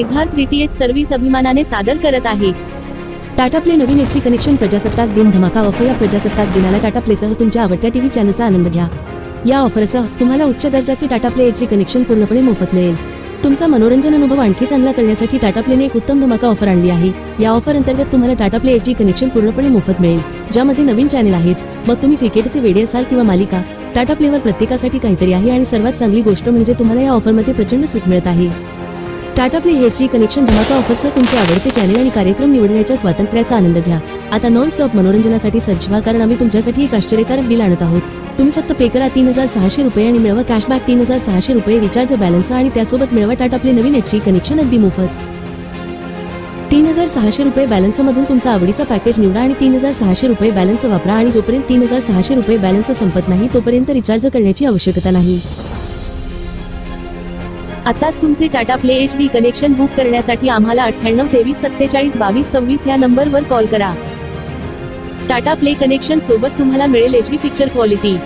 Siddharth DTH service अभिमानाने सादर करत आहे. टाटा प्ले नवीन एचडी कनेक्शन प्रजासत्ताक दिन धमाका ऑफर या प्रजासत्ताक दिनाला टाटा प्लेसह तुमच्या आवडत्या टीव्ही चॅनलचा आनंद घ्या. या ऑफरसह तुम्हाला उच्च दर्जाचे टाटा प्ले एचडी कनेक्शन पूर्णपणे मोफत मिळेल. तुमचा मनोरंजन अनुभव आणखी चांगला करण्यासाठी टाटा प्लेने एक उत्तम धमाका ऑफर आणली आहे. या ऑफर अंतर्गत तुम्हाला टाटा प्ले एचडी कनेक्शन पूर्णपणे मोफत मिळेल. ज्यामध्ये नवीन चॅनेल आहेत मग तुम्ही क्रिकेटचे वेडे असाल किंवा मालिका टाटा प्लेवर प्रत्येकासाठी काहीतरी आहे आणि सर्वात चांगली गोष्ट म्हणजे तुम्हाला या ऑफरमध्ये प्रचंड सूट मिळत आहे. टाटा प्ले एचडी कनेक्शन धमाका ऑफरसह तुमचे आवडते चॅनेल आणि कार्यक्रम निवडण्याच्या स्वातंत्र्याचा आनंद घ्या. आता नॉन स्टॉप मनोरंजनासाठी सज्ज व्हा कारण आम्ही तुमच्यासाठी एक आश्चर्यकारक बिल आणत आहोत. तुम्ही फक्त पे करा तीन हजार सहाशे रुपये आणि मिळवा कॅशबॅक तीन हजार सहाशे रुपये रिचार्ज बॅलन्स आणि त्यासोबत मिळवा टाटा प्ले नवीन एचडी कनेक्शन अगदी मोफत. तीन हजार सहाशे रुपये बॅलन्स मधून तुमचा आवडीचा पॅकेज निवडा आणि तीन हजार सहाशे रुपये बॅलन्स वापरा आणि जोपर्यंत तीन हजार सहाशे रुपये बॅलन्स संपत नाही तोपर्यंत रिचार्ज करण्याची आवश्यकता नाही. आताच तुमचे Tata Play H D connection book करण्यासाठी आम्हाला अठ्ठ्याण्णव तेवीस सत्तेचाळीस बावीस सव्वीस या नंबरवर कॉल करा. टाटा प्ले कनेक्शन सोबत तुम्हाला मिळेल H D picture quality.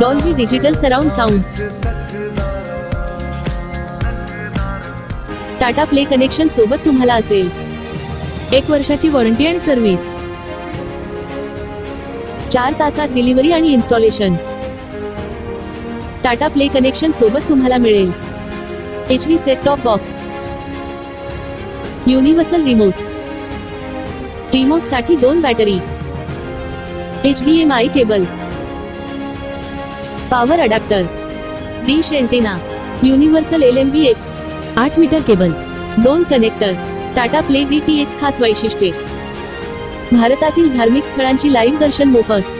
Dolby digital surround sound. Tata Play connection सोबत तुम्हाला असेल. एक वर्षाची वॉरंटी आणि सर्व्हिस. चार तासात डिलिव्हरी आणि इन्स्टॉलेशन. टाटा प्ले कनेक्शन सोबत तुम्हाला मिळेल. H D set top box universal remote रिमोटसाठी दोन battery H D M I cable power adapter dish antenna universal L M B X आठ मीटर केबल दोन connector Tata Play D T H खास वैशिष्ट्ये. भारतातील धार्मिक स्थळांची लाईव्ह दर्शन मोफत.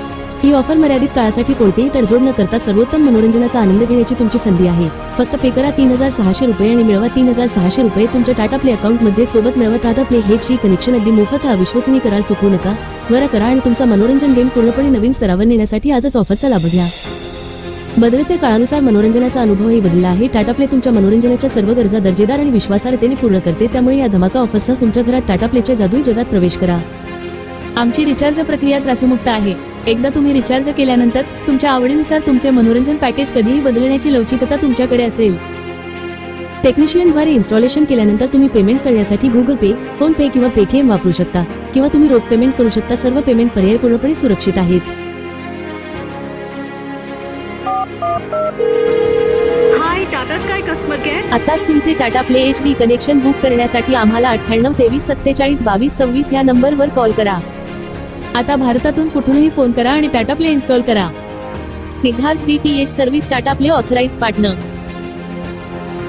ही offer मर्यादित काळासाठी कोणतीही तडजोड न करता सर्वोत्तम मनोरंजनाचा आनंद घेण्याची तुमची संधी आहे. फक्त पे करा तीन हजार सहाशे रुपये आणि मिळवा तीन हजार सहाशे रुपये तुमच्या टाटा प्ले अकाउंटमध्ये सोबत मिळवा. टाटा प्ले हे जी कनेक्शन अगदी मोफत हा विश्वसनीय करार चुकवू नका. त्वरा करा आणि तुमचा मनोरंजन गेम पूर्णपणे नवीन स्तरावर नेण्यासाठी आजच ऑफरचा लाभ घ्या. बदलत्या काळानुसार मनोरंजनाचा अनुभवही बदलला आहे. टाटा प्ले तुमच्या मनोरंजनाच्या सर्व गरजा दर्जेदार आणि विश्वासार्हतेने पूर्ण करते. त्यामुळे या धमाका ऑफरसह तुमच्या घरात टाटा प्लेच्या जादुई जगात प्रवेश करा. आमची रिचार्ज प्रक्रिया त्रासमुक्त आहे. एकदा तुम्ही रिचार्ज केल्यानंतर तुमच्या आवडीनुसार तुमचे मनोरंजन पॅकेज कधीही बदलण्याची लवचिकता तुमच्याकडे असेल. टेक्निशियनद्वारे इन्स्टॉलेशन केल्यानंतर तुम्ही पेमेंट करण्यासाठी गुगल पे फोन पे किंवा पेटीएम वापरू शकता किंवा तुम्ही रोख पेमेंट करू शकता. सर्व पेमेंट पर्याय पूर्णपणे सुरक्षित आहेत. Hi Tata Sky customer care आताच तुमचे Tata Play H D connection book करण्यासाठी आम्हाला अठ्ठ्याण्णव तेवीस सत्तेचाळीस बावीस सव्वीस या नंबरवर कॉल करा. आता भारतातून कुठूनही फोन करा आणि टाटा प्ले इन्स्टॉल करा. Siddharth D T H service Tata Play authorise partner